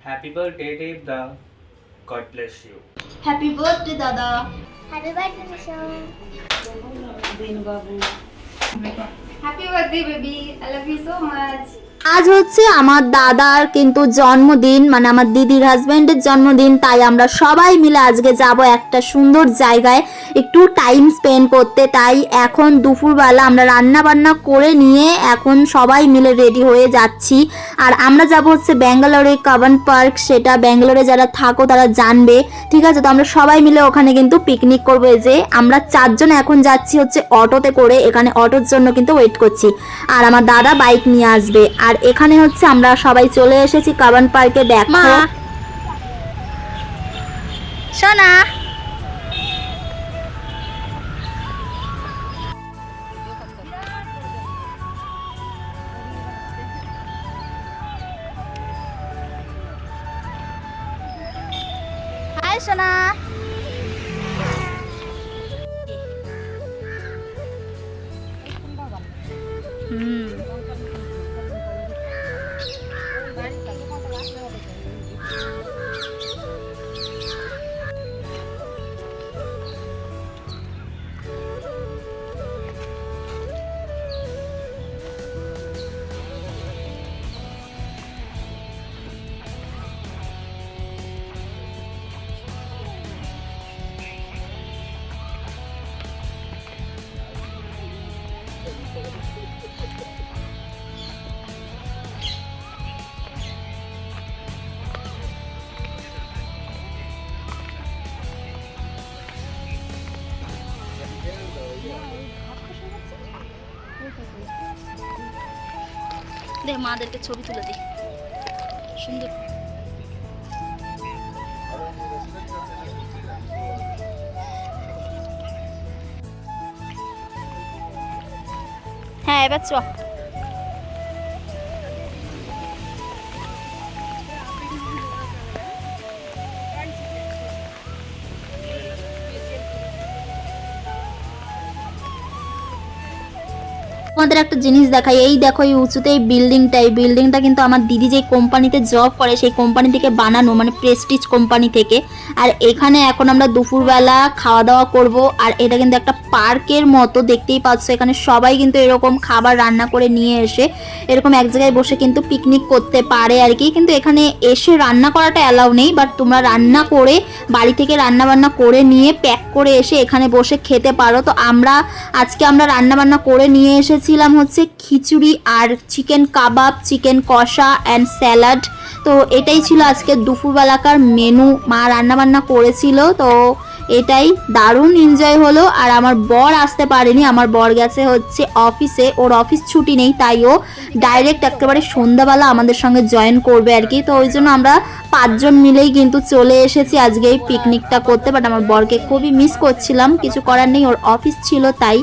Happy birthday, Devda. God bless you. Happy birthday, Dada. Happy birthday, Vishal. Happy birthday, baby. I love you so much. আজ হচ্ছে আমার দাদার কিন্তু জন্মদিন মানে আমার দিদির হাজবেন্ডের জন্মদিন, তাই আমরা সবাই মিলে আজকে যাব একটা সুন্দর জায়গায় একটু টাইম স্পেন্ড করতে। তাই এখন দুপুরবেলা আমরা রান্না বান্না করে নিয়ে এখন সবাই মিলে রেডি হয়ে যাচ্ছি। আর আমরা যাব হচ্ছে ব্যাঙ্গালোরে কাবান পার্ক সেটা ব্যাঙ্গালোরে যারা থাকো তারা জানবে। ঠিক আছে, তো আমরা সবাই মিলে ওখানে কিন্তু পিকনিক করব। যে আমরা চারজন এখন যাচ্ছি হচ্ছে অটোতে করে, এখানে অটোর জন্য কিন্তু ওয়েট করছি। আর আমার দাদা বাইক নিয়ে আসবে। আর এখানে হচ্ছে আমরা সবাই চলে এসেছি কাবান পার্কে দেখো। সোনা। সোনা। দে মাদেরকে ছবি তুলে দি সুন্দর। হ্যাঁ এবার চ। তোমাদের একটা জিনিস দেখাই। এই দেখো, এই উঁচুতে এই বিল্ডিংটা এই বিল্ডিংটা কিন্তু আমার দিদি যে কোম্পানিতে জব করে, সেই কোম্পানি থেকে বানানো মানে প্রেস্টিজ কোম্পানি থেকে। আর এখানে এখন আমরা দুপুরবেলা খাওয়া দাওয়া করব। আর এটা কিন্তু একটা পার্কের মতো, দেখতেই পাচ্ছ। এখানে সবাই কিন্তু এরকম খাবার রান্না করে নিয়ে এসে, এরকম এক জায়গায় বসে কিন্তু পিকনিক করতে পারে আর কি। কিন্তু এখানে এসে রান্না করাটা অ্যালাউ নেই বাট তোমরা রান্না করে, বাড়ি থেকে রান্না বান্না করে নিয়ে প্যাক করে এসে এখানে বসে খেতে পারো। তো আমরা, আজকে আমরা রান্না বান্না করে নিয়ে এসেছিলাম হচ্ছে খিচুড়ি আর চিকেন কাবাব, চিকেন কষা অ্যান্ড স্যালাড তো এটাই ছিল আজকে দুপুরবেলাকার মেনু মা রান্না বান্না করেছিল, তো এটাই দারুণ এনজয় হলো। আর আমার বর আসতে পারেনি, আমার বর গেছে হচ্ছে অফিসে ওর অফিস ছুটি নেই, তাই ও ডাইরেক্ট একেবারে সন্ধ্যাবেলা আমাদের সঙ্গে জয়েন করবে আর কি। তো ওই জন্য আমরা পাঁচজন মিলেই কিন্তু চলে এসেছি আজকে এই পিকনিকটা করতে। বাট আমার বরকে খুবই মিস করছিলাম, কিছু করার নেই, ওর অফিস ছিল তাই।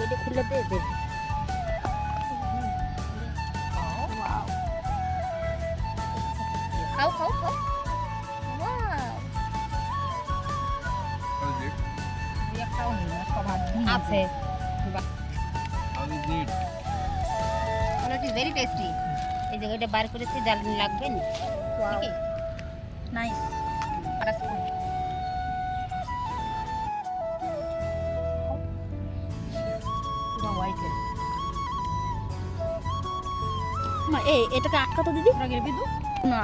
কেটে খুলে দে দে। খাও খাও খাও। আছে। ভেরি টেস্টি এই যে ওইটা বার করেছি জাল লাগবে না। নাইস এই এটাকে আটকা তো? দিদি না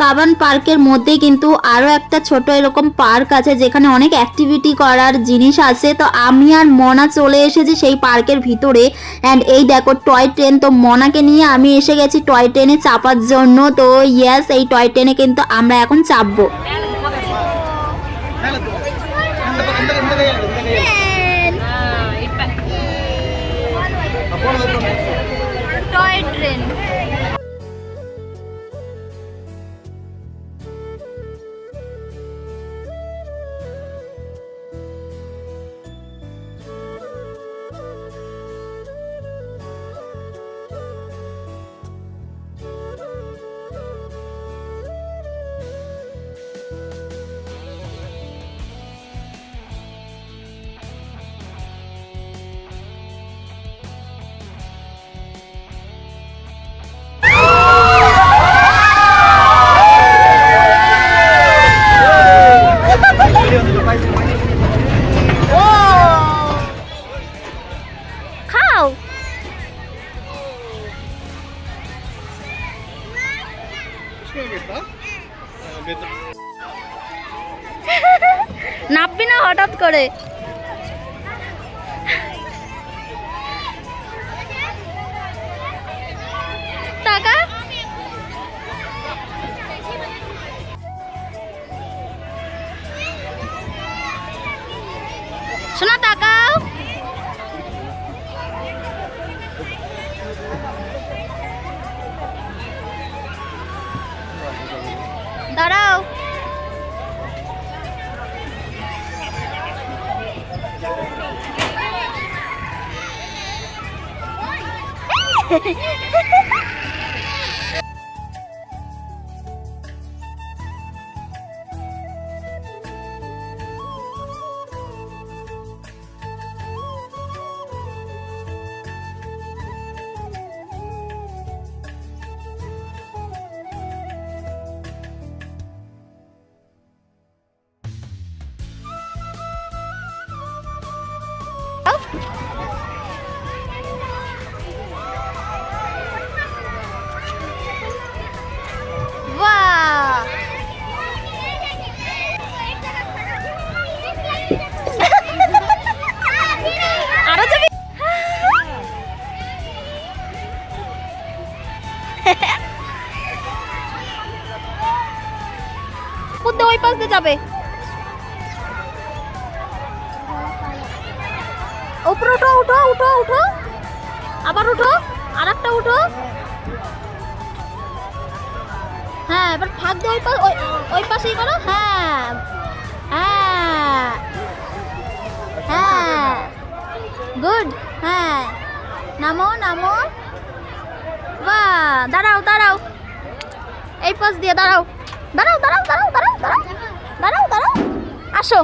কাবান পার্কের মধ্যে কিন্তু আরও একটা ছোট এরকম পার্ক আছে যেখানে অনেক অ্যাক্টিভিটি করার জিনিস আছে। তো আমি আর মনা চলে এসেছি সেই পার্কের ভিতরে। অ্যান্ড এই দেখো টয় ট্রেন তো মনাকে নিয়ে আমি এসে গেছি টয় ট্রেনে চাপার জন্য। তো ইয়েস এই টয় ট্রেনে কিন্তু আমরা এখন চাপবো। টয় হ্যাঁ। নাপবি না হঠাৎ করে? Nope. ওই পাশ দিয়ে যাবে। উপরে উঠো উঠো উঠো উঠো আবার উঠো আর একটা উঠো হ্যাঁ এবার ফাঁক দিয়ে ওই পাশ ওই পাশেই করো। হ্যাঁ হ্যাঁ হ্যাঁ। গুড হ্যাঁ। নামো নামো। বাহ, দাঁড়াও দাঁড়াও। এই পাশ দিয়ে দাঁড়াও। দাঁড়াও দাঁড়াও দাঁড়াও দাঁড়াও দাঁড়াও দাঁড়াও দাঁড়াও। আসো।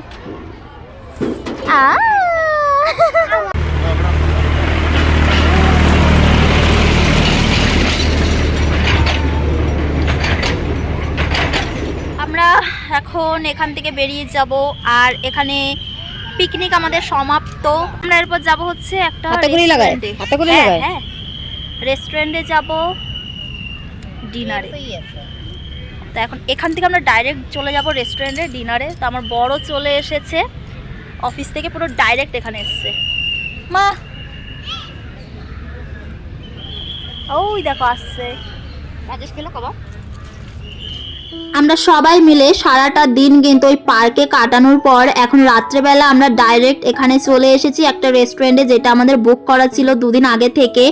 আমরা এখন এখান থেকে বেরিয়ে যাব আর এখানে পিকনিক আমাদের সমাপ্ত। আমরা এরপর যাব হচ্ছে একটা? রেস্টুরেন্টে। হ্যাঁ, হ্যাঁ। রেস্টুরেন্টে যাব ডিনারে তো এখন এখান থেকে আমরা ডাইরেক্ট চলে যাব রেস্টুরেন্টে ডিনারে তো আমার বড় চলে এসেছে। অফিস থেকে পুরো ডাইরেক্ট এখানে এসছে। মা! ওই দেখো, আসছে। রাজেশ খেলো কবা আমরা সবাই মিলে সারাটা দিন কিন্তু ওই পার্কে কাটানোর পর এখন রাত্রেবেলা আমরা ডাইরেক্ট এখানে চলে এসেছি একটা রেস্টুরেন্টে যেটা আমাদের বুক করা ছিল দুদিন আগে থেকে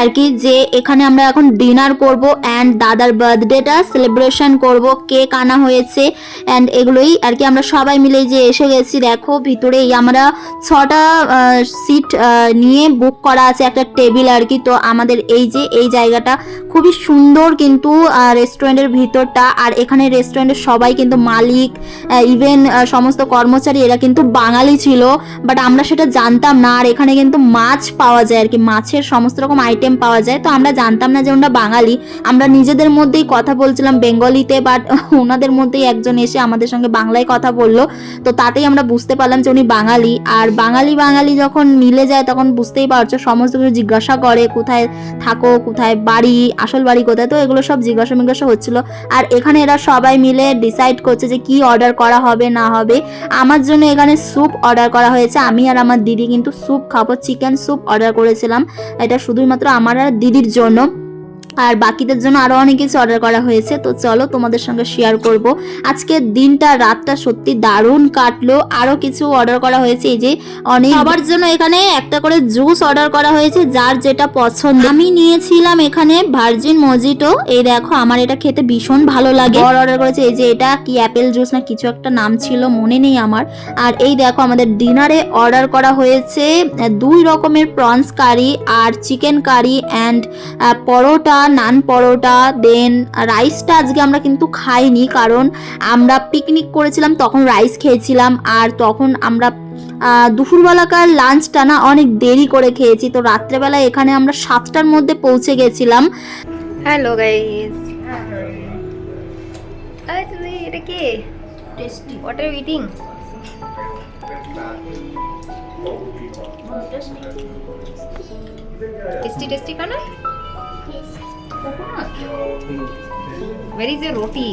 আর কি, যে এখানে আমরা এখন ডিনার করব অ্যান্ড দাদার বার্থডেটা সেলিব্রেশন করব কেক আনা হয়েছে অ্যান্ড এগুলোই আর কি আমরা সবাই মিলে যে এসে গেছি, দেখো ভিতরে আমরা ছটা সিট নিয়ে বুক করা আছে একটা টেবিল আর কি, তো আমাদের এই যে এই জায়গাটা খুবই সুন্দর কিন্তু রেস্টুরেন্টের ভিতরটা আর এখানে রেস্টুরেন্টের সবাই কিন্তু মালিক ইভেন সমস্ত কর্মচারী, এরা কিন্তু বাঙালি ছিল বাট আমরা সেটা জানতাম না। আর এখানে কিন্তু মাছ পাওয়া যায় আর কি, মাছের সমস্ত রকম আইটেম পাওয়া যায়। তো আমরা জানতাম না যে ওনারা বাঙালি। আমরা নিজেদের মধ্যেই কথা বলছিলাম বেঙ্গলিতে বাট ওনাদের মধ্যেই একজন এসে আমাদের সঙ্গে বাংলায় কথা বলল। তো তাতেই আমরা বুঝতে পারলাম যে উনি বাঙালি। আর বাঙালি বাঙালি যখন মিলে যায়, তখন বুঝতেই পারছ, সমস্ত কিছু জিজ্ঞাসা করে, কোথায় থাকো, কোথায় বাড়ি, আসল বাড়ি কোথায়? তো এগুলো সব জিজ্ঞাসা মিজ্ঞাসা হচ্ছিল। আর এখানে এরা সবাই মিলে ডিসাইড করছে যে কি অর্ডার করা হবে, না হবে। আমার জন্য এখানে স্যুপ অর্ডার করা হয়েছে। আমি আর আমার দিদি কিন্তু স্যুপ খাব চিকেন স্যুপ অর্ডার করেছিলাম। এটা শুধুমাত্র আমার আর দিদির জন্য। আর বাকিদের জন্য আরও অনেক কিছু অর্ডার করা হয়েছে। তো চলো তোমাদের সঙ্গে শেয়ার করব। আজকে দিনটা, রাতটা সত্যি দারুণ কাটলো। আরও কিছু অর্ডার করা হয়েছে। এই যে অনেক সবার জন্য এখানে একটা করে জুস অর্ডার করা হয়েছে, যার যেটা পছন্দ। আমি নিয়েছিলাম এখানে ভার্জিন মজিটো এই দেখো, আমার এটা খেতে ভীষণ ভালো লাগে। অর্ডার করেছে, এই যে এটা কি অ্যাপেল জুস না কিছু একটা নাম ছিল, মনে নেই আমার। আর এই দেখো, আমাদের ডিনারে অর্ডার করা হয়েছে দুই রকমের prawns curry R chicken curry and paratha. Naan paratha then রাইসটা আজকে আমরা কিন্তু খাইনি কারণ আমরা পিকনিক করেছিলাম তখন রাইস খেয়েছিলাম আর তখন আমরা দুপুরবেলাকার লাঞ্চটা না অনেক দেরি করে খেয়েছি তো রাত্রেবেলা এখানে আমরা সাতটার মধ্যে পৌঁছে গেছিলাম। হ্যালো গাইস আরে তুমি এটা কি? Tasty what are eating tasty tasty khana? Coconut. Where is the roti?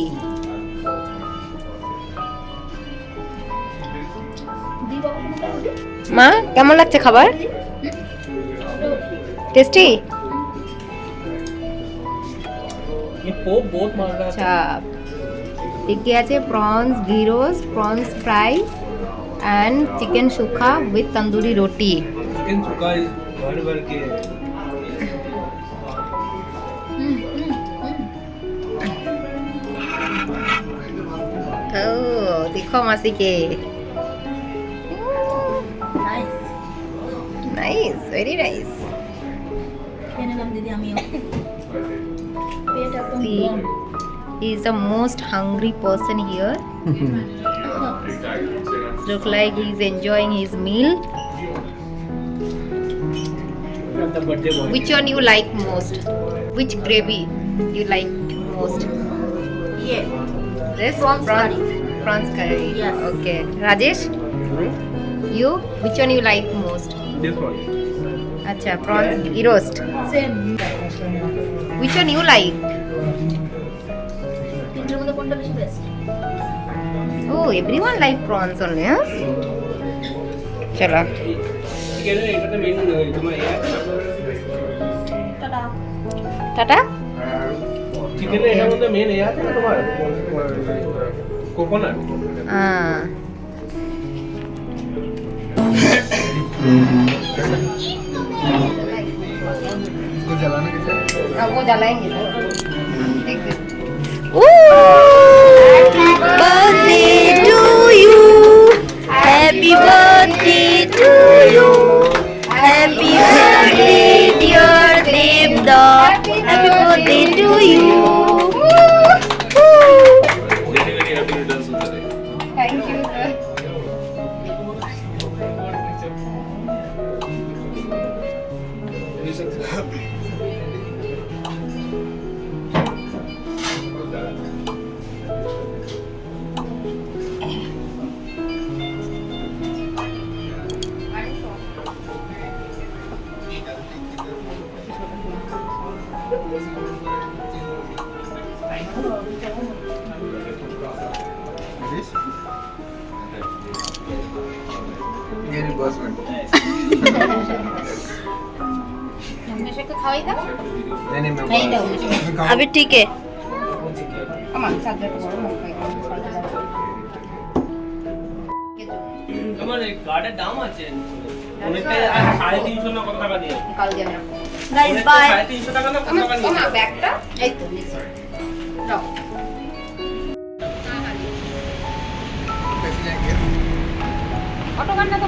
মা কেমন লাগছে খাবার? টেস্টি আচ্ছা। চাপ আছে prawns ghee roast prawns fry and chicken sukha with tandoori roti chicken sukha is ভর ভর কে Dijo más así que. Nice. Nice, very nice. See, he is the most hungry person here. Look like he's enjoying his meal. Which one you like most? Which gravy you like most? Yeah. This one's prawns prawns curry. Yes. Okay. Rajesh, you which one you like most? this one Acha, prawns ghee roast. Same Which one you like? তিনটের মধ্যে কোনটা বেশি best Oh, everyone like prawns only, huh? চলো chicken এটাতে main তোমার ইয়ে আছে tata tata চিকেনের এটার মধ্যে মেন ইয়ে আছে না তোমার coconut. Ah. इसको जलाना कैसे है? अब वो जलाएंगे तो। देखते। ओह!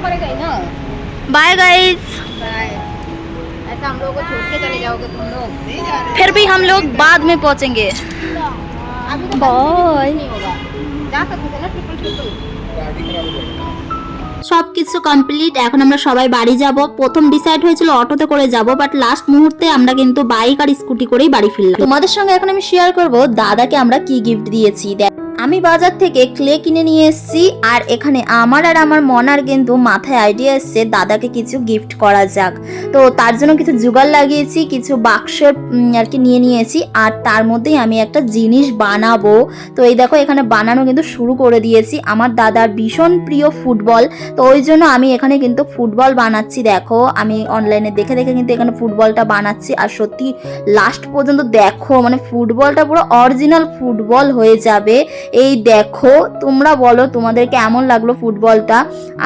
पड़ेगा ही ना बाय गाइस बाय ऐसा हम लोगों को छोड़ के चले जाओगे तुम लोग फिर भी हम लोग बाद में पहुंचेंगे अभी तो बाय नहीं होगा जा सकते थे ना ट्रिपल ट्रिपल সব কিছু কমপ্লিট এখন আমরা সবাই বাড়ি যাব প্রথম ডিসাইড হয়েছিল অটোতে করে যাব বাট লাস্ট মুহূর্তে আমরা কিন্তু বাইক আর স্কুটি করেই বাড়ি ফিরলাম তোমাদের সঙ্গে এখন আমি শেয়ার করব দাদাকে আমরা কি গিফট দিয়েছি দেখ আমি বাজার থেকে ক্লে কিনে নিয়ে এসেছি, আর এখানে আমার আর আমার মনার কিন্তু মাথায় আইডিয়া এসছে, দাদাকে কিছু গিফট করা যাক। তো তার জন্য কিছু জোগাড় লাগিয়েছি, কিছু বাক্সের আর কি নিয়ে নিয়েছি, আর তার মধ্যেই আমি একটা জিনিস বানাবো। তো এই দেখো, এখানে বানানো কিন্তু শুরু করে দিয়েছি। আমার দাদার ভীষণ প্রিয় ফুটবল, তো ওই জন্য আমি এখানে কিন্তু ফুটবল বানাচ্ছি, দেখো। আমি অনলাইনে দেখে দেখে কিন্তু এখানে ফুটবলটা বানাচ্ছি, আর সত্যি লাস্ট পর্যন্ত দেখো মানে ফুটবলটা পুরো অরিজিনাল ফুটবল হয়ে যাবে। এই দেখো, তোমরা বলো তোমাদের কেমন লাগল ফুটবলটা?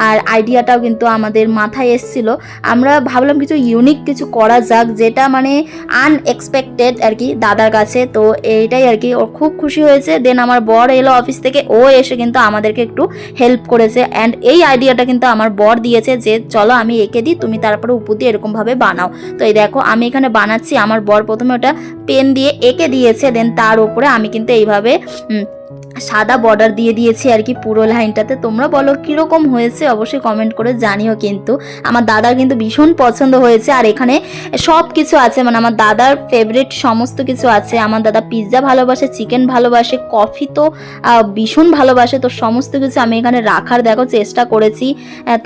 আর আইডিয়াটাও কিন্তু আমাদের মাথায় এসছিল। আমরা ভাবলাম কিছু ইউনিক কিছু করা যাক, যেটা মানে আনএক্সপেক্টেড আর কি দাদার কাছে। তো এইটাই আর কি ওর খুব খুশি হয়েছে। দেন আমার বর এলো অফিস থেকে। ও এসে কিন্তু আমাদেরকে একটু হেল্প করেছে। অ্যান্ড এই আইডিয়াটা কিন্তু আমার বর দিয়েছে যে, চলো আমি এঁকে দিই, তুমি তারপরে উপর দিয়ে এরকমভাবে বানাও। তো এই দেখো, আমি এখানে বানাচ্ছি। আমার বর প্রথমে ওটা পেন দিয়ে এঁকে দিয়েছে। দেন তার উপরে আমি কিন্তু এইভাবে সাদা বর্ডার দিয়ে দিয়েছি আর কি পুরো লাইনটাতে তোমরা বলো কীরকম হয়েছে? অবশ্যই কমেন্ট করে জানিও কিন্তু। আমার দাদার কিন্তু ভীষণ পছন্দ হয়েছে আর এখানে সব কিছু আছে। মানে আমার দাদার ফেভারিট সমস্ত কিছু আছে। আমার দাদা পিৎজা ভালোবাসে চিকেন ভালোবাসে কফি তো ভীষণ ভালোবাসে। তো সমস্ত কিছু আমি এখানে রাখার দেখো চেষ্টা করেছি।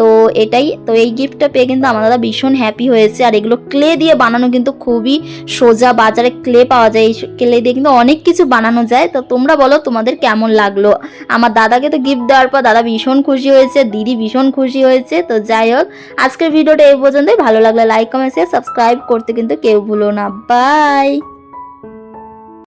তো এটাই, তো এই গিফটটা পেয়ে কিন্তু আমার দাদা ভীষণ হ্যাপি হয়েছে। আর এগুলো ক্লে দিয়ে বানানো কিন্তু খুবই সোজা বাজারে ক্লে পাওয়া যায়। এই ক্লে দিয়ে কিন্তু অনেক কিছু বানানো যায়। তো তোমরা বলো তোমাদের কেমন কেমন লাগল? আমার দাদাকে তো গিফট দেওয়ার পর দাদা ভীষণ খুশি হয়েছে, দিদি ভীষণ খুশি হয়েছে। তো যাই হোক, আজকের ভিডিওটা এই পর্যন্তই। ভালো লাগলে লাইক কমেন্ট শেয়ার সাবস্ক্রাইব করতে কিন্তু কেউ ভুলো না। বাই